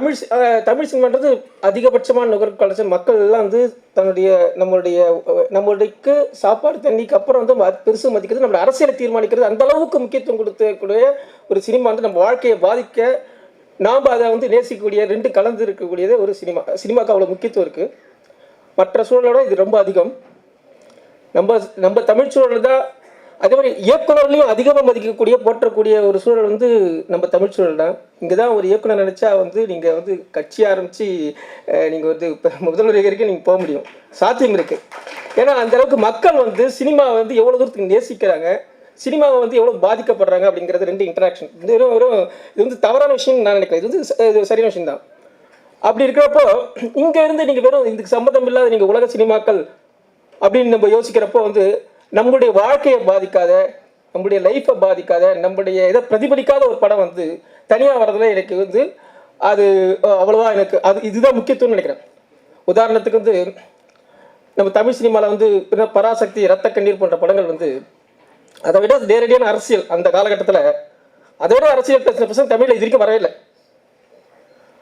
தமிழ் தமிழ் சினிமான்றது அதிகபட்சமான நுகர்வு கலைச்சல் மக்கள் எல்லாம் வந்து தன்னுடைய நம்மளுடைய நம்மளுடைய நம்மளுக்கு சாப்பாடு தண்ணிக்கு அப்புறம் வந்து ம- பெருசு மதிக்கிறது நம்ம அரசியலை தீர்மானிக்கிறது அந்த அளவுக்கு முக்கியத்துவம் கொடுத்தக்கூடிய ஒரு சினிமா வந்து நம்ம வாழ்க்கையை பாதிக்க நாம் அதை வந்து நேசிக்கக்கூடிய ரெண்டு கலந்து இருக்கக்கூடியது ஒரு சினிமா. சினிமாவுக்கு அவ்வளோ முக்கியத்துவம் இருக்குது மற்ற சூழலோட இது ரொம்ப அதிகம். நம்ம நம்ம தமிழ் சூழல் தான் அதே மாதிரி இயக்குனர்லையும் அதிகமாக மதிக்கக்கூடிய போற்றக்கூடிய ஒரு சூழல் வந்து நம்ம தமிழ் சூழல் தான் இங்கே தான் ஒரு இயக்குனர் நினச்சா வந்து நீங்கள் வந்து கட்சி ஆரம்பித்து நீங்கள் வந்து இப்போ முதல்வர் வரைக்கும் நீங்கள் போக முடியும். சாத்தியம் இருக்குது ஏன்னா அந்த அளவுக்கு மக்கள் வந்து சினிமாவை வந்து எவ்வளோ தூரத்துக்கு நேசிக்கிறாங்க சினிமாவை வந்து எவ்வளோ பாதிக்கப்படுறாங்க அப்படிங்கிறது ரெண்டு இன்டராக்ஷன் இது வெறும் வெறும் இது வந்து தவறான விஷயம்னு நான் நினைக்கிறேன். இது வந்து ச- இது சரியான விஷயம் தான் அப்படி இருக்கிறப்போ இங்கே இருந்து நீங்கள் வெறும் இதுக்கு சம்மந்தம் இல்லாத நீங்கள் உலக சினிமாக்கள் அப்படின்னு நம்ம யோசிக்கிறப்போ வந்து நம்மளுடைய வாழ்க்கையை பாதிக்காத நம்முடைய லைஃப்பை பாதிக்காத நம்முடைய இதை பிரதிபலிக்காத ஒரு படம் வந்து தனியாக வர்றதுல எனக்கு வந்து அது அவ்வளோவா எனக்கு அது இதுதான் முக்கியத்துவம்னு நினைக்கிறேன். உதாரணத்துக்கு வந்து நம்ம தமிழ் சினிமாவில் வந்து பராசக்தி ரத்த கண்ணீர் போன்ற படங்கள் வந்து அதை விட நேரடியான அரசியல் அந்த காலகட்டத்தில். அதை விட அரசியல் பேசின பசங்க தமிழில் இது வரைக்கும் வரவே இல்லை.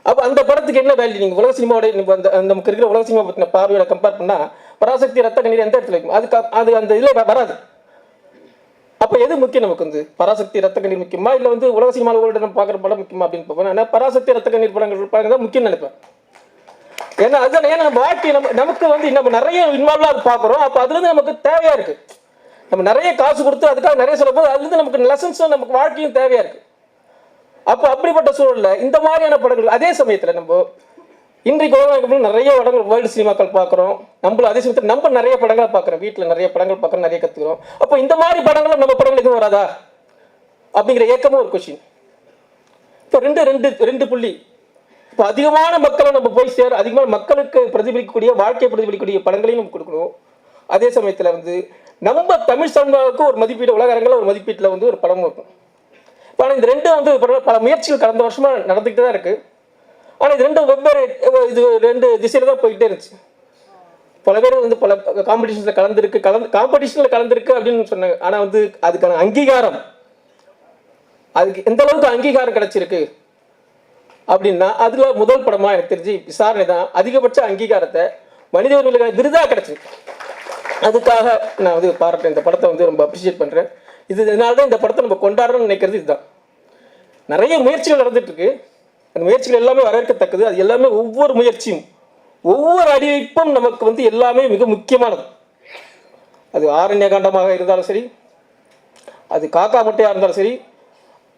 அப்போ அந்த படத்துக்கு என்ன வேல்யூ நீங்கள் உலக சினிமாவோட அந்த அந்த நமக்கு இருக்கிற உலக சினிமா பற்றின பார்வையோட கம்பேர் பண்ணால் பராசக்தி ரத்த கண்ணீர் எந்த இடத்துல இருக்கும்? அதுக்கு அது அந்த இதில் வராது. அப்போ எது முக்கியம் நமக்கு வந்து? பராசக்தி ரத்த கண்ணீர் முக்கியமா? இல்லை வந்து உலக சினிமாவில் நம்ம பார்க்குற படம் முக்கியமா அப்படின்னு பார்ப்போம் ஆனால் பராசக்தி ரத்த கண்ணீர் படங்கள் படங்கள் தான் முக்கியம் நினைப்பேன். ஏன்னா அதுதான் ஏன்னா நம்ம வாழ்க்கை நம்ம நமக்கு வந்து நம்ம நிறைய இன்வால்வாக அது பார்க்குறோம். அப்போ அதுலேருந்து நமக்கு தேவையாக இருக்குது நம்ம நிறைய காசு கொடுத்து அதுக்காக நிறைய சொல்லப்போது அதுலேருந்து நமக்கு லெசன்ஸும் நமக்கு வாழ்க்கையும் தேவையாக இருக்குது அப்போ அப்படிப்பட்ட சூழல்ல இந்த மாதிரியான படங்கள் அதே சமயத்தில் நம்ம இன்றைக்கு உலகம் நிறைய படங்கள் வேர்ல்டு சினிமாக்கள் பார்க்குறோம். நம்மளும் அதே சமயத்தில் நம்ம நிறைய படங்களை பார்க்குறோம். வீட்டில் நிறைய படங்கள் பார்க்குறோம் நிறைய கற்றுக்கிறோம் அப்போ இந்த மாதிரி படங்களும் நம்ம படங்கள் எதுவும் வராதா? அப்படிங்கிற ஏக்கமும் ஒரு கொஷின் இப்போ ரெண்டு ரெண்டு ரெண்டு புள்ளி. இப்போ அதிகமான மக்களை நம்ம போய் சேர அதிகமான மக்களுக்கு பிரதிபலிக்கக்கூடிய வாழ்க்கையை பிரதிபலிக்கக்கூடிய படங்களையும் நம்ம கொடுக்கணும். அதே சமயத்தில் வந்து நம்ம தமிழ் சினிமாவுக்கு ஒரு மதிப்பீடு உலக அரங்கில் ஒரு மதிப்பீட்டில் வந்து ஒரு படமும் இருக்கும் ஆனால் இது ரெண்டும் வந்து பல- பல முயற்சிகள் கடந்த வருஷமா நடந்துக்கிட்டு தான் இருக்கு. ஆனால் இது ரெண்டும் வெவ்வேறு இது ரெண்டு திசையில தான் போயிட்டே இருந்துச்சு. பல பேர் வந்து பல காம்படிஷன்ஸில் கலந்துருக்கு கலந்து காம்படிஷனில் கலந்துருக்கு அப்படின்னு சொன்னாங்க. ஆனால் வந்து அதுக்கான அங்கீகாரம் அதுக்கு எந்த அளவுக்கு அங்கீகாரம் கிடைச்சிருக்கு அப்படின்னா அதில் முதல் படமாக எனக்கு தெரிஞ்சு விசாரணை தான். அதிகபட்ச அங்கீகாரத்தை மனித உரிமைகளுக்கான விருதாக கிடைச்சிருக்கு. அதுக்காக நான் வந்து பாராட்டுறேன். இந்த படத்தை வந்து ரொம்ப அப்ரிஷியேட் பண்ணுறேன் இது இதனால தான் இந்த படத்தை நம்ம கொண்டாடுறோம்னு நினைக்கிறது இதுதான். நிறைய முயற்சிகள் நடந்துட்டு இருக்கு அந்த முயற்சிகள் எல்லாமே வரவேற்கத்தக்கது. அது எல்லாமே ஒவ்வொரு முயற்சியும் ஒவ்வொரு அடிவைப்பும் நமக்கு வந்து எல்லாமே மிக முக்கியமானது. அது ஆரண்ய காண்டமாக இருந்தாலும் சரி அது காக்கா முட்டையாக இருந்தாலும் சரி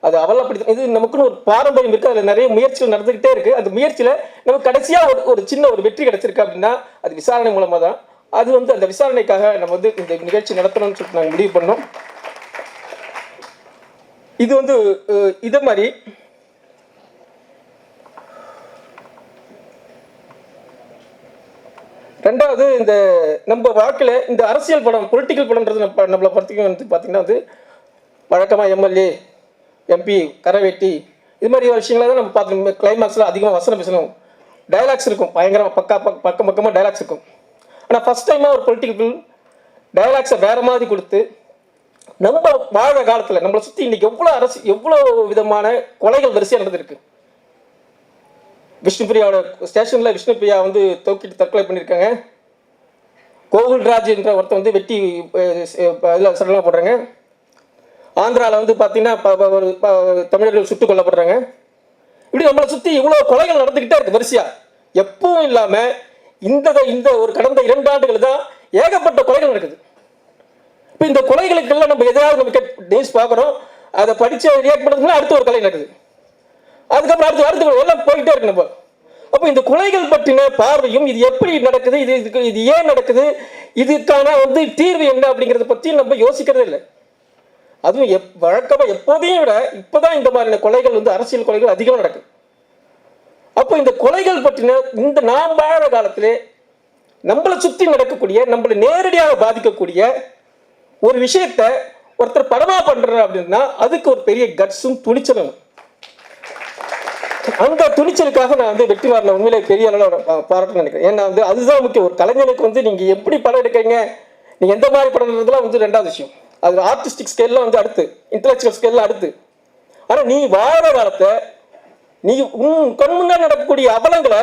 அது அவலப்படுத்த இது நமக்குன்னு ஒரு பாரம்பரியம் இருக்குது அதில் நிறைய முயற்சிகள் நடந்துக்கிட்டே இருக்குது அந்த முயற்சியில் நமக்கு கடைசியாக ஒரு ஒரு சின்ன ஒரு வெற்றி கிடைச்சிருக்கு அப்படின்னா அது விசாரணை மூலமாக தான் அது வந்து அந்த விசாரணைக்காக நம்ம வந்து இந்த நிகழ்ச்சி நடத்தணும்னு சொல்லிட்டு நாங்கள் முடிவு பண்ணோம். இது வந்து இதை மாதிரி ரெண்டாவது இந்த நம்ம வாழ்க்கையில் இந்த அரசியல் படம் பொலிட்டிக்கல் படம்ன்றது நம்ம நம்மளை பொறுத்தவரைக்கும் வந்து பார்த்திங்கன்னா வந்து வழக்கமாக எம்எல்ஏ எம்பி கரவேட்டி இது மாதிரி விஷயங்களை தான் நம்ம பார்த்து கிளைமேக்ஸில் அதிகமாக வசனம் பேசணும். டைலாக்ஸ் இருக்கும் பயங்கரமாக பக்கா பக் பக்கம் பக்கமாக டைலாக்ஸ் இருக்கும். ஆனால் ஃபஸ்ட் டைமாக ஒரு பொலிட்டிக்கல் டைலாக்ஸை டயலாக்ஸை வேறு மாதிரி கொடுத்து நம்ம வாழ காலத்தில் நம்மளை சுற்றி இன்றைக்கி எவ்வளோ அரசு எவ்வளோ விதமான கொலைகள் வரிசையாக நடந்திருக்கு. விஷ்ணுபிரியாவோட ஸ்டேஷனில் விஷ்ணுபிரியா வந்து தூக்கிட்டு தற்கொலை பண்ணியிருக்காங்க கோகுல்ராஜ் என்ற ஒருத்தன் வந்து வெட்டி இதில் சடலாக போடுறாங்க. ஆந்திராவில் வந்து பார்த்தீங்கன்னா ப- ப- ஒரு ப- தமிழர்கள் சுட்டுக் கொல்லப்படுறாங்க. இப்படி நம்மளை சுற்றி இவ்வளோ கொலைகள் நடந்துக்கிட்டே இருக்குது வரிசையாக எப்பவும் இல்லாமல் இந்த இந்த ஒரு கடந்த இரண்டு ஆண்டுகள் தான் ஏகப்பட்ட கொலைகள் நடக்குது. இப்போ இந்த கொலைகளுக்கெல்லாம் நம்ம எதாவது நம்ம நியூஸ் பார்க்குறோம் அதை படித்து ரியாக்ட் பண்ணுறதுக்குள்ள அடுத்த ஒரு கலை நடக்குது. அதுக்கப்புறம் அடுத்து அடுத்து எல்லாம் போயிட்டே இருக்கு நம்ம. அப்போ இந்த கொலைகள் பற்றின பார்வையும் இது எப்படி நடக்குது? இது இதுக்கு இது ஏன் நடக்குது? இதுக்கான வந்து தீர்வு என்ன அப்படிங்கிறத பற்றி நம்ம யோசிக்கிறதே இல்லை. அதுவும் எப் வழக்கமாக எப்போதையும் விட இப்போதான் இந்த மாதிரியான கொலைகள் வந்து அரசியல் கொலைகள் அதிகமாக நடக்குது. அப்போ இந்த கொலைகள் பற்றின இந்த நாம் வாழ காலத்திலே நம்மளை சுற்றி நடக்கக்கூடிய நம்மளை நேரடியாக பாதிக்கக்கூடிய ஒரு விஷயத்த ஒருத்தர் படமா பண்றாரு அப்படின்னா அதுக்கு ஒரு பெரிய கட்ஸும் துணிச்சலும். அந்த துணிச்சலுக்காக நான் வந்து வெற்றிமாறனை உண்மையிலே பெரிய அளவில் பாராட்டு நினைக்கிறேன். ஏன்னா வந்து அதுதான் முக்கியம். ஒரு கலைஞனுக்கு வந்து நீங்க எப்படி படம் எடுக்கிறீங்க நீங்க எந்த மாதிரி படம்ன்றதுலாம் வந்து ரெண்டாவது விஷயம். அது ஆர்டிஸ்டிக் ஸ்கேல்லாம் வந்து அடுத்து இன்டலெக்சுவல் ஸ்கேல்லாம் அடுத்து. ஆனா நீ வாழ காலத்தை நீ உன் கண் முன்னாடி நடக்கக்கூடிய அவலங்களை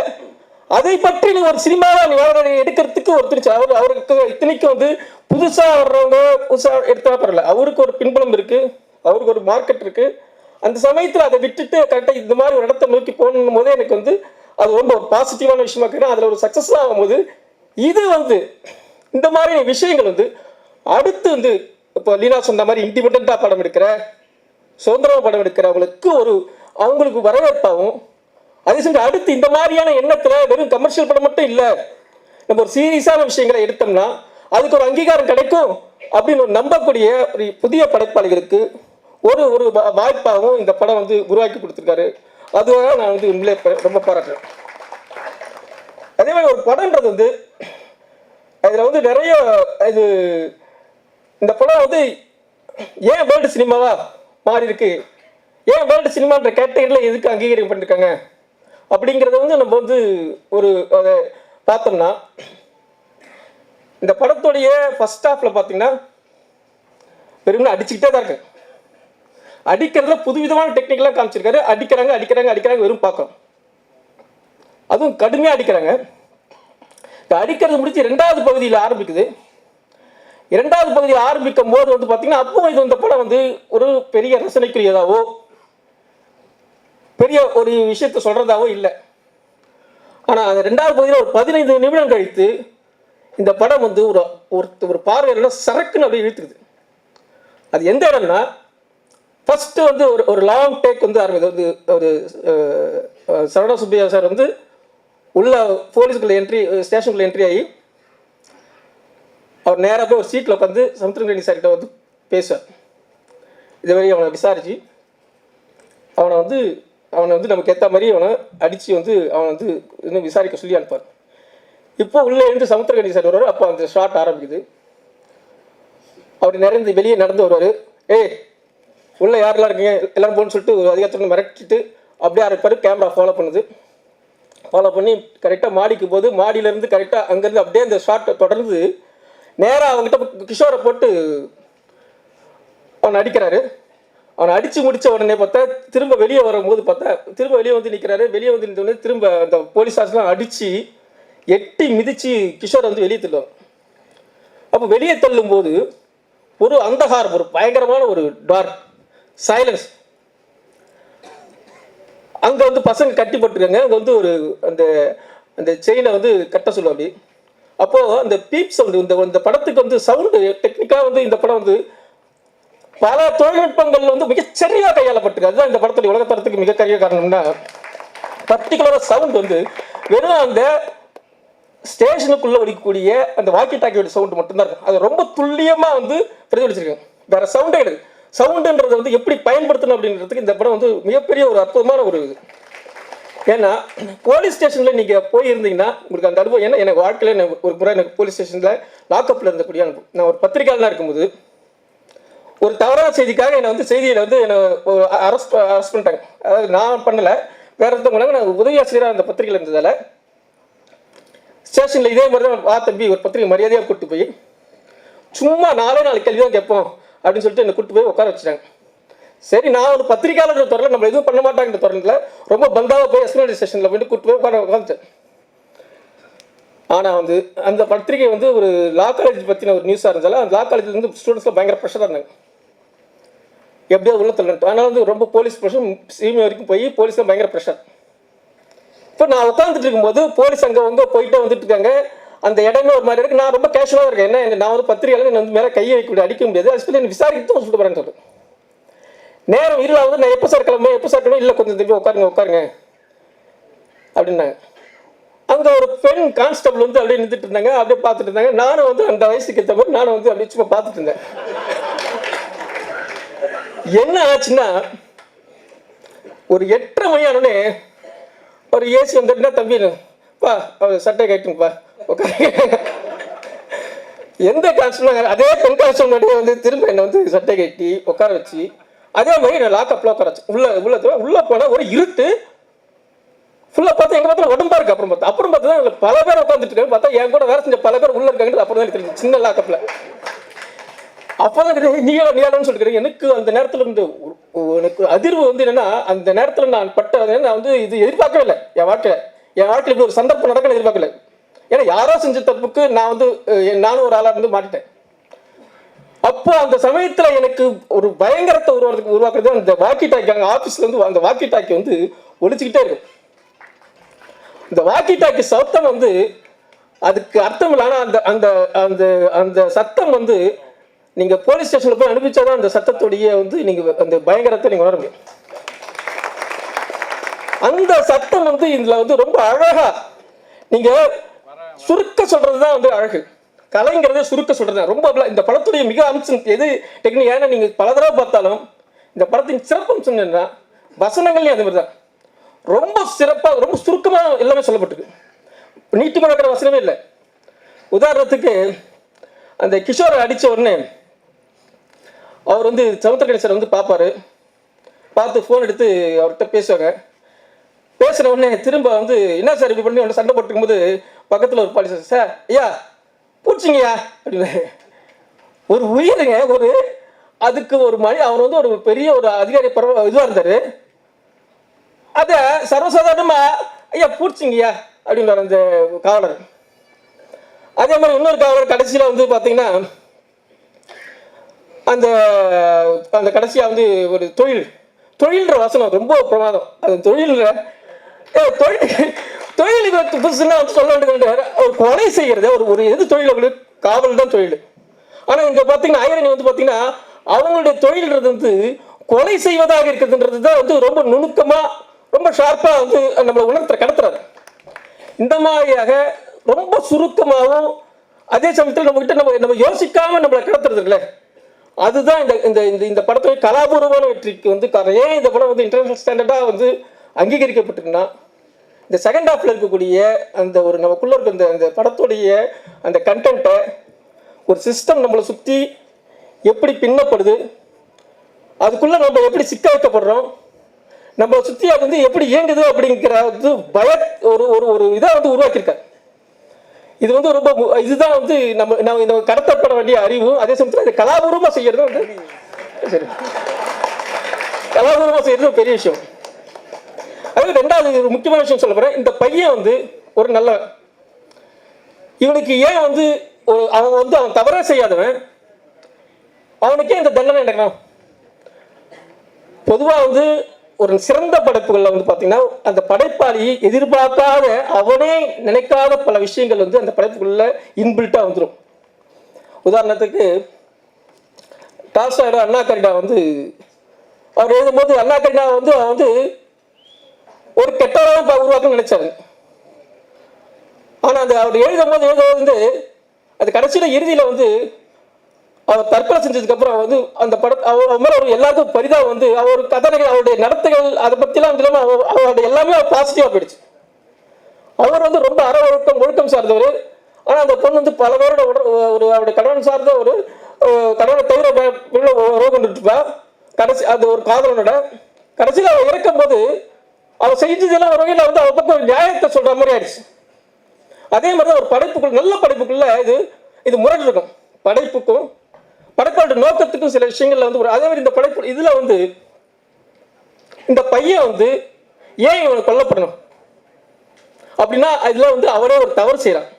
அதை பற்றி நீ ஒரு சினிமாவை நீ அவரை எடுக்கிறதுக்கு ஒருத்தர் அவர் அவருக்கு இத்தனைக்கும் வந்து புதுசாக வர்றவங்க புதுசாக எடுத்தா பரவாயில்ல. அவருக்கு ஒரு பின்புலம் இருக்கு. அவருக்கு ஒரு மார்க்கெட் இருக்கு. அந்த சமயத்தில் அதை விட்டுட்டு கரெக்டாக இந்த மாதிரி ஒரு இடத்த நோக்கி போகணும் போதே எனக்கு வந்து அது ரொம்ப ஒரு பாசிட்டிவான விஷயமா இருக்குது அதில் ஒரு சக்சஸ் ஆகும்போது இது வந்து இந்த மாதிரி விஷயங்கள் வந்து அடுத்து வந்து இப்போ லீனா சொன்ன மாதிரி இண்டிபெண்ட்டாக படம் எடுக்கிற சுதந்திரமாக படம் எடுக்கிறவங்களுக்கு ஒரு அவங்களுக்கு வரவேற்பாகவும் அதே சமயம் அடுத்து இந்த மாதிரியான எண்ணத்துல வெறும் கமர்ஷியல் படம் மட்டும் இல்லை. நம்ம ஒரு சீரியஸான விஷயங்களை எடுத்தோம்னா அதுக்கு ஒரு அங்கீகாரம் கிடைக்கும் அப்படின்னு ஒரு நம்பக்கூடிய ஒரு புதிய படைப்பாளிகளுக்கு ஒரு ஒரு வாய்ப்பாகவும் இந்த படம் வந்து உருவாக்கி கொடுத்துருக்காரு. அதுவாக நான் வந்து உண்மையிலே ரொம்ப பாராட்டுறேன். அதே மாதிரி ஒரு படம்ன்றது வந்து அதில் வந்து நிறைய இது இந்த படம் வந்து ஏன் வேர்ல்டு சினிமாவா மாறி இருக்கு ஏன் வேர்ல்டு சினிமான்ற கேட்டகரியில் எதுக்கு அங்கீகாரம் பண்ணிருக்காங்க அப்படிங்கிறத வந்து நம்ம வந்து ஒரு அதை பார்த்தோம்னா இந்த படத்துடைய ஃபர்ஸ்ட் ஹாஃப்ல பார்த்தீங்கன்னா வெறும்னா அடிச்சுக்கிட்டே தான் இருக்கு. அடிக்கிறதுல புதுவிதமான டெக்னிக்கலாக காமிச்சிருக்காரு. அடிக்கிறாங்க அடிக்கிறாங்க அடிக்கிறாங்க வெறும் பார்க்குறோம். அதுவும் கடுமையாக அடிக்கிறாங்க. இப்போ அடிக்கிறது முடிச்சு ரெண்டாவது பகுதியில் ஆரம்பிக்குது. இரண்டாவது பகுதியில் ஆரம்பிக்கும் போது வந்து பார்த்தீங்கன்னா அப்போ இது இந்த படம் வந்து ஒரு பெரிய ரசனைக்குரியதாவோ பெரிய ஒரு விஷயத்தை சொல்கிறதாவோ இல்லை. ஆனால் அந்த ரெண்டாவது பகுதியில் ஒரு பதினைந்து நிமிடம் கழித்து இந்த படம் வந்து ஒரு ஒரு ஒரு பார்வையில் சரக்குன்னு அப்படியே இழுத்துக்குது. அது எந்த இடம்னா ஃபஸ்ட்டு வந்து ஒரு ஒரு லாங் டேக் வந்து ஆரம்பிது வந்து ஒரு சரணா சுப்பையா சார் வந்து உள்ள போலீஸ்குள்ள என்ட்ரி ஸ்டேஷனுக்குள்ள என்ட்ரி ஆகி அவர் நேராக போய் ஒரு சீட்டில் உட்காந்து சமுத்திரகணி சார்கிட்ட வந்து பேசுவார். இது அவனை விசாரித்து அவனை வந்து அவனை வந்து நமக்கு ஏற்ற மாதிரி அவனை அடித்து வந்து அவனை வந்து இன்னும் விசாரிக்க சொல்லி அனுப்பார் இப்போ உள்ளே இருந்து சமுத்திரகணி சார் வருவார். அப்போ அந்த ஷார்ட் ஆரம்பிக்குது. அவர் நிறைந்து வெளியே நடந்து வருவார். ஏய் உள்ளே யாரெல்லாம் இருக்கீங்க? எல்லாரும் போகணும்னு சொல்லிட்டு ஒரு அதிகாரத்தில் மிரட்டிட்டு அப்படியே இருப்பார் கேமரா ஃபாலோ பண்ணுது. ஃபாலோ பண்ணி கரெக்டாக மாடிக்கு போது மாடியிலேருந்து கரெக்டாக அங்கேருந்து அப்படியே அந்த ஷார்ட்டை தொடர்ந்து நேராக அவங்ககிட்ட கிஷோரை போட்டு அவனை அடிக்கிறாரு அவனை அடித்து முடிச்ச உடனே பார்த்தா திரும்ப வெளியே வரும்போது பார்த்தா திரும்ப வெளியே வந்து நிற்கிறாரு வெளியே வந்து நின்ற திரும்ப அந்த போலீஸ் ஆஃபீஸ்லாம் அடித்து எட்டி மிதித்து கிஷோரை வந்து வெளியே தள்ளுவாங்க. அப்போ வெளியே தள்ளும்போது ஒரு அந்தகாரம் ஒரு பயங்கரமான ஒரு டார்க் சைலன்ஸ் அங்கே வந்து பசங்க கட்டி போட்டுருக்காங்க அங்கே வந்து ஒரு அந்த அந்த செயினை வந்து கட்ட சொல்லுவா அப்படி அப்போது அந்த பீப் சவுண்டு இந்த இந்த படத்துக்கு வந்து சவுண்டு டெக்னிக்காக வந்து இந்த படம் வந்து பல தொழில்நுட்பங்கள் வந்து மிகச்சரியாக கையாளப்பட்டிருக்கு. அதுதான் இந்த படத்துடைய உலகத்தரத்துக்கு மிகப்பெரிய காரணம்னா பர்டிகுலராக சவுண்ட் வந்து வெறும் அந்த ஸ்டேஷனுக்குள்ள ஒழிக்கக்கூடிய அந்த வாக்கி டாக்கியோட சவுண்ட் மட்டும்தான் இருக்கும் அது ரொம்ப துல்லியமா வந்து பிரதிபலிச்சிருக்காங்க வேற சவுண்டே கிடையாது சவுண்டுன்றதை வந்து எப்படி பயன்படுத்தணும் அப்படின்றதுக்கு இந்த படம் வந்து மிகப்பெரிய ஒரு அற்புதமான ஒரு இது. ஏன்னா போலீஸ் ஸ்டேஷனில் நீங்கள் போயிருந்தீங்கன்னா உங்களுக்கு அந்த அனுபவம் ஏன்னா எனக்கு வாழ்க்கையில் எனக்கு ஒரு முறை எனக்கு போலீஸ் ஸ்டேஷனில் லாக்அப்பில் இருந்தக்கூடிய அனுபவம். நான் ஒரு பத்திரிகையாளனாக இருக்கும்போது ஒரு தவறான செய்திக்காக என்னை வந்து செய்தியில் வந்து என்னை அரெஸ்ட் அரெஸ்ட் பண்ணிட்டாங்க. அதாவது நான் பண்ணலை வேற ஒருத்தவங்க நான் உதவி ஆசிரியராக அந்த பத்திரிகையில் இருந்ததால் ஸ்டேஷனில் இதே மாதிரி தான் வா தம்பி ஒரு பத்திரிகை மரியாதையாக கூப்பிட்டு போய் சும்மா நாலே நாலு கேள்வி தான் கேட்போம் அப்படின்னு சொல்லிட்டு என்னை கூப்பிட்டு போய் உட்கார வச்சுட்டாங்க. சரி நான் ஒரு பத்திரிகையாளர் துறையில் நம்ம எதுவும் பண்ண மாட்டாங்க துறையில் ரொம்ப பந்தாவாக போய் எஸ்என்டி ஸ்டேஷனில் போயிட்டு கூப்பிட்டு போய் உட்கார உட்காந்துட்டேன். ஆனால் வந்து அந்த பத்திரிகை வந்து ஒரு லா காலேஜ் பற்றின ஒரு நியூஸாக இருந்தாலும் அந்த லா காலேஜில் வந்து ஸ்டூடெண்ட்ஸில் பயங்கர ப்ரெஷராக இருந்தாங்க. எப்படியோ உள்ள தள்ளட்டு ஆனால் வந்து ரொம்ப போலீஸ் ப்ரெஷர் சிஎம் வரைக்கும் போய் போலீஸ் பயங்கர ப்ரெஷர் இப்போ நான் உட்காந்துட்டு இருக்கும்போது போலீஸ் அங்கே வந்து போயிட்டே வந்துட்டு இருக்காங்க. அந்த இடமே ஒரு மாதிரி இருக்கு. நான் ரொம்ப கேஷுவலாக இருக்கேன். என்ன நான் வந்து பத்திரிகையாளர் என்ன வந்து மேலே கையை வைக்க அடிக்க முடியாது. அது என்ன விசாரிக்கிட்டு தான் சொல்லிட்டு வரேன் சொல்லு நேரம் இல்லை வந்து நான் எப்போ சார் கிளம்ப எப்போ சார் கிளம்புவேன்? இல்லை கொஞ்சம் திரும்பி உட்காருங்க உட்காருங்க. அப்படின்னாங்க. அங்கே ஒரு பெண் கான்ஸ்டபிள் வந்து அப்படியே நின்றுட்டு இருந்தாங்க. அப்படியே பார்த்துட்டு இருந்தாங்க. நானும் வந்து அந்த வயசுக்கு ஏற்ற மாதிரி நானும் வந்து அப்படியே சும்மா பார்த்துட்டு இருந்தேன். என்ன ஆச்சுன்னா ஒரு எட்டரை மணி ஆனோடனே ஒரு ஏசி வந்துட்டுனா தம்பி பா அவர் சட்டை கேட்டுங்கப்பா உட்காரு. எந்த கான்ஸ்டபிள் அதே பெண் கான்ஸ்டபிள் மட்டும் வந்து திரும்ப என்னை வந்து சட்டை கட்டி உட்கார வச்சு அதே மாதிரி நான் லாக்கப்பில் உட்கார வச்சு உள்ள உள்ள தவிர உள்ள போனால் ஒரு இருட்டு. ஃபுல்லாக பார்த்தா எங்க பார்த்தா உடம்பா இருக்கு அப்புறம் பார்த்தா. அப்புறம் பார்த்தா பல பேர் உட்காந்துட்டு இருக்காங்க. பார்த்தா என் கூட வேலை செஞ்ச பல பேர் உள்ள இருக்காங்க அப்புறம் தான் தெரிஞ்சு சின்ன லாக்கப்பில் அப்பதான் கிடையாது நீ நீயாடன்னு சொல்லிக்கிறேன் எனக்கு அந்த நேரத்தில் இருந்து எனக்கு அதிர்வு வந்து என்னன்னா அந்த நேரத்தில் நான் பட்ட நான் வந்து இது எதிர்பார்க்கவே இல்லை. என் வாழ்க்கையில். என் வாழ்க்கையில் இப்படி ஒரு சந்தர்ப்பம் நடக்க எதிர்பார்க்கல ஏன்னா யாரோ செஞ்ச தப்புக்கு நான் வந்து நானும் ஒரு ஆளாக இருந்து மாட்டிட்டேன். அப்போ அந்த சமயத்துல எனக்கு ஒரு பயங்கரத்தை உருவாக்குறதுக்கு உருவாக்குறது அந்த வாக்கி டாக்கி அங்கே ஆஃபீஸ்ல இருந்து அந்த வாக்கி டாக்கி வந்து ஒழிச்சுக்கிட்டே இருக்கும். இந்த வாக்கி டாக்கி சத்தம் வந்து அதுக்கு அர்த்தம் இல்லை ஆனா அந்த அந்த அந்த அந்த சத்தம் வந்து நீங்க போலீஸ் ஸ்டேஷனுக்கு போய் அனுப்பிச்சாதான் அந்த சத்தத்துடைய வந்து நீங்க அந்த பயங்கரத்தை நீங்க உணர முடியும் அந்த சத்தம் வந்து இதுல வந்து ரொம்ப அழகா நீங்க சுருக்க சொல்கிறது தான் வந்து அழகு. கலைங்கிறத சுருக்க சொல்றது ரொம்ப இந்த படத்துடைய மிக அம்சம் எது? டெக்னிக் ஏன்னா நீங்க பல தடவை பார்த்தாலும் இந்த படத்தின் சிறப்பம்சம் என்னன்னா வசனங்கள்லயும் அதே மாதிரி தான் ரொம்ப சிறப்பா ரொம்ப சுருக்கமா எல்லாமே சொல்லப்பட்டிருக்கு. நீட்டு மணக்கிற வசனமே இல்லை. உதாரணத்துக்கு அந்த கிஷோரை அடிச்ச உடனே அவர் வந்து சமுத்திரகணேசர் வந்து பார்ப்பாரு பார்த்து ஃபோன் எடுத்து அவர்கிட்ட பேசுவாங்க. பேசுகிற உடனே திரும்ப வந்து என்ன சார் இப்படி பண்ணி ஒன்று சண்டை போட்டுக்கும் போது பக்கத்தில் ஒரு பாலிசர் சார் ஐயா பூச்சிங்கய்யா அப்படின்னு. ஒரு உயிருங்க ஒரு அதுக்கு ஒரு மணி அவர் வந்து ஒரு பெரிய ஒரு அதிகாரி பரவ இதுவாக இருந்தார். அதை சர்வசாதாரணமா ஐயா பூச்சிங்கய்யா அப்படின்னு அந்த காவலர். அதே மாதிரி இன்னொரு காவலர் கடைசியில் வந்து பார்த்தீங்கன்னா அந்த அந்த கடைசியாக வந்து ஒரு தொழில் தொழில்ன்ற வசனம் ரொம்ப பிரமாதம். அது தொழிலில் ஏ தொழில் தொழிலுக்கு வந்து புதுசுன்னா வந்து சொல்ல வேண்டியது ஒரு கொலை செய்கிறது ஒரு ஒரு எது தொழில் அவங்களுக்கு காவல் தான் தொழில். ஆனால் இங்கே பார்த்தீங்கன்னா ஐரணி வந்து பார்த்தீங்கன்னா அவங்களுடைய தொழில்ன்றது வந்து கொலை செய்வதாக இருக்குதுன்றது தான் வந்து ரொம்ப நுணுக்கமாக ரொம்ப ஷார்ப்பாக வந்து நம்மளை உணர்த்த கடத்துறாரு. இந்த மாதிரியாக ரொம்ப சுருக்கமாகவும் அதே சமயத்தில் நம்மக்கிட்ட நம்ம நம்ம யோசிக்காமல் நம்மளை கடத்துறது இல்லை அதுதான் இந்த இந்த இந்த இந்த படத்துடைய கலாபூர்வமான வெற்றிக்கு வந்து காரணம். ஏன் இந்த படம் வந்து இன்டர்நேஷனல் ஸ்டாண்டர்டாக வந்து அங்கீகரிக்கப்பட்டிருக்குன்னா இந்த செகண்ட் ஹாஃப்ல இருக்கக்கூடிய அந்த ஒரு நமக்குள்ள இருக்க அந்த அந்த படத்துடைய அந்த கண்டென்ட்டை ஒரு சிஸ்டம் நம்மளை சுற்றி எப்படி பின்னப்படுது அதுக்குள்ள நம்ம எப்படி சிக்க வைக்கப்படுறோம் நம்ம சுற்றி அது வந்து எப்படி இயங்குது அப்படிங்கிற வந்து பய ஒரு ஒரு ஒரு இதை வந்து உருவாக்கியிருக்காரு. இது வந்து ரொம்ப மு- இதுதான் வந்து நம்ம நம்ம இந்த கடத்தப்பட வேண்டிய அறிவும் அதே சமயத்தில் இது கலாபூர்வமாக செய்யறது வந்து சரி. கலாபூர்வமாக செய்யறது பெரிய விஷயம். அதாவது ரெண்டாவது ஒரு முக்கியமான விஷயம் சொல்ல போகிறேன் இந்த பையன் வந்து ஒரு நல்ல இவனுக்கு ஏன் வந்து ஒரு அவன் வந்து அவன் தவறே செய்யாதவன். அவனுக்கே இந்த தண்டனை நடக்கணும். பொதுவாக வந்து ஒரு சிறந்த படைப்புகளில் வந்து பார்த்தீங்கன்னா அந்த படைப்பாளி எதிர்பார்க்காத அவனே நினைக்காத பல விஷயங்கள் வந்து அந்த படைப்புக்குள்ள இன்பில்ட்டாக வந்துடும் உதாரணத்துக்கு டால்ஸ்டாயோட அண்ணா கரிடா வந்து அவர் எழுதும்போது அண்ணா கரிடா வந்து அவன் வந்து ஒரு கெட்டவராக உருவாக்கணும்னு நினைச்சாரு ஆனால் அந்த அவர் எழுதும் போது எழுதும்போது வந்து அது கடைசியில் இறுதியில் வந்து அவர் தற்கொலை செஞ்சதுக்கு அப்புறம் வந்து அந்த படத்தை அவர் அவர் ஒரு எல்லாருக்கும் பரிதாபம் வந்து அவர் கதனைகள் அவருடைய நடத்தைகள் அதை பற்றிலாம் வந்து அவர் அவருடைய எல்லாமே பாசிட்டிவாக போயிடுச்சு. அவர் வந்து ரொம்ப அற ஒழுக்கம் ஒழுக்கம் சார்ந்தவர். ஆனால் அந்த பொண்ணு வந்து பல பேரோட உடல் ஒரு அவருடைய கணவன் சார்ந்த ஒரு கடவுளை கணவனை தவிர பிள்ளை உறவு கொண்டுட்டு இருப்பா கடைசி அது ஒரு காதலனோட கடைசியில் அவள் இறக்கும் போது அவள் செஞ்சதெல்லாம் ஒரு வகையில் வந்து அவள் பக்கம் நியாயத்தை சொல்ற மாதிரி ஆயிடுச்சு. அதே மாதிரி தான் ஒரு படைப்புக்குள் நல்ல படைப்புக்குள்ள இது இது முரண் இருக்கும். படைப்புக்கும் படைப்பாளர் நோக்கத்துக்கும் சில விஷயங்கள்ல வந்து ஒரு அதே மாதிரி இந்த படைப்பு இதுல வந்து இந்த பையன் வந்து ஏன் இவனை கொல்லப்படணும்? அப்படின்னா இதுல வந்து அவரே ஒரு தவறு செய்யறான்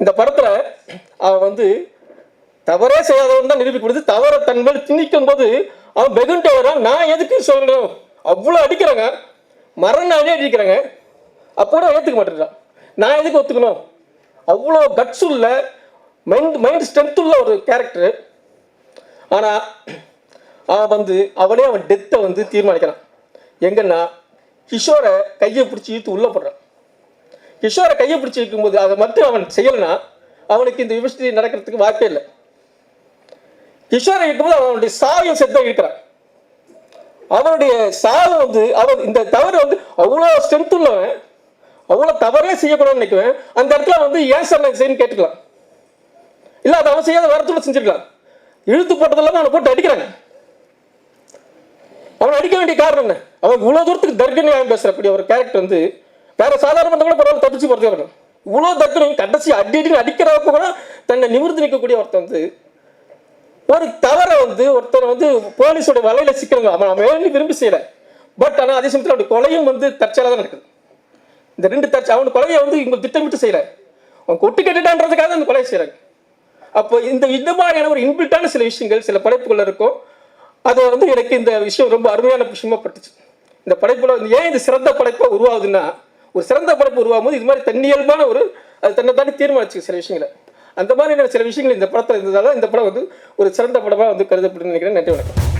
இந்த படத்துல அவன் வந்து தவறே செய்யாதவன் தான் நிரூபிக்கப்படுது. தவறை தன் மேல் திணிக்கும் போது அவன் வெகுண்டு வரான். நான் எதுக்கு சொல்லணும் அவ்வளோ அடிக்கிறாங்க. மரணாலே அடிக்கிறாங்க. அப்போ கூட ஏற்றுக்க மாட்டேங்கிறான் நான் எதுக்கு ஒத்துக்கணும்? அவ்வளோ கட்ஸ் உள்ள மைண்ட் மைண்ட் ஸ்ட்ரென்த் உள்ள ஒரு கேரக்டர் ஆனால் அவன் வந்து அவனே அவன் டெத்தை வந்து தீர்மானிக்கிறான். எங்கன்னா கிஷோரை கையை பிடிச்சி இழுத்து உள்ளே போடுறான். கிஷோரை கையை பிடிச்சி இருக்கும்போது அதை மட்டும் அவன் செய்யலைன்னா அவனுக்கு இந்த விபத்து நடக்கிறதுக்கு வாய்ப்பே இல்லை. கிஷோரை இருக்கும்போது அவனுடைய சாவையும் செத்த இருக்கிறான் அவனுடைய சாவு வந்து அவன் இந்த தவறு வந்து அவ்வளோ ஸ்ட்ரென்த் உள்ளவன் அவ்வளோ தவறே செய்யக்கூடாதுன்னு நினைக்குவேன் அந்த இடத்துல வந்து ஏன் சார் நான் செய்யணும்னு கேட்டுக்கலாம். இல்லை அது அவன் செய்யாத வரத்துல செஞ்சிருக்கலாம். இழுத்து போட்டதுல தான் அவனை போட்டு அடிக்கிறாங்க. அவனை அடிக்க வேண்டிய காரணம் என்ன? அவன் இவ்வளோ தூரத்துக்கு தர்க்கனியாக பேசுறக்கூடிய ஒரு கேரக்டர் வந்து வேற சாதாரண கூட பரவாயில்ல தப்பிச்சு போகிறதே வரணும் இவ்வளோ தர்க்கனம் கடைசி அடி அடி அடிக்கிறவங்க கூட தன்னை நிமிர்ந்து நிற்கக்கூடிய ஒருத்தன் வந்து ஒரு தவறை வந்து ஒருத்தர் வந்து போலீஸோட வலையில சிக்கிறவங்க அவன் அவன் வேண்டி விரும்பி செய்யலை. பட் ஆனால் அதே சமயத்தில் அவனுடைய கொலையும் வந்து தற்செயலாக தான் நடக்குது. இந்த ரெண்டு தற்செயல் அவனுடைய கொலையை வந்து இவங்க திட்டமிட்டு செய்யலை. அவன் கொட்டு கட்டுட்டான்றதுக்காக அந்த கொலை செய்கிறாங்க அப்போ இந்த இந்த மாதிரியான ஒரு இன்பில்ட்டான சில விஷயங்கள் சில படைப்புகள் இருக்கும். அது வந்து எனக்கு இந்த விஷயம் ரொம்ப அருமையான விஷயமா பட்டுச்சு. இந்த படைப்புல வந்து ஏன் இது சிறந்த படைப்பா உருவாகுதுன்னா ஒரு சிறந்த படைப்பு உருவாகும் போது இது மாதிரி தன்னியல்பான ஒரு அது தன்னை தானே தீர்மானிச்சு சில விஷயங்களை. அந்த மாதிரியான சில விஷயங்கள் இந்த படத்தில் இருந்ததால இந்த படம் வந்து ஒரு சிறந்த படமாக வந்து கருதப்படுன்னு நினைக்கிறேன். நன்றி வணக்கம்.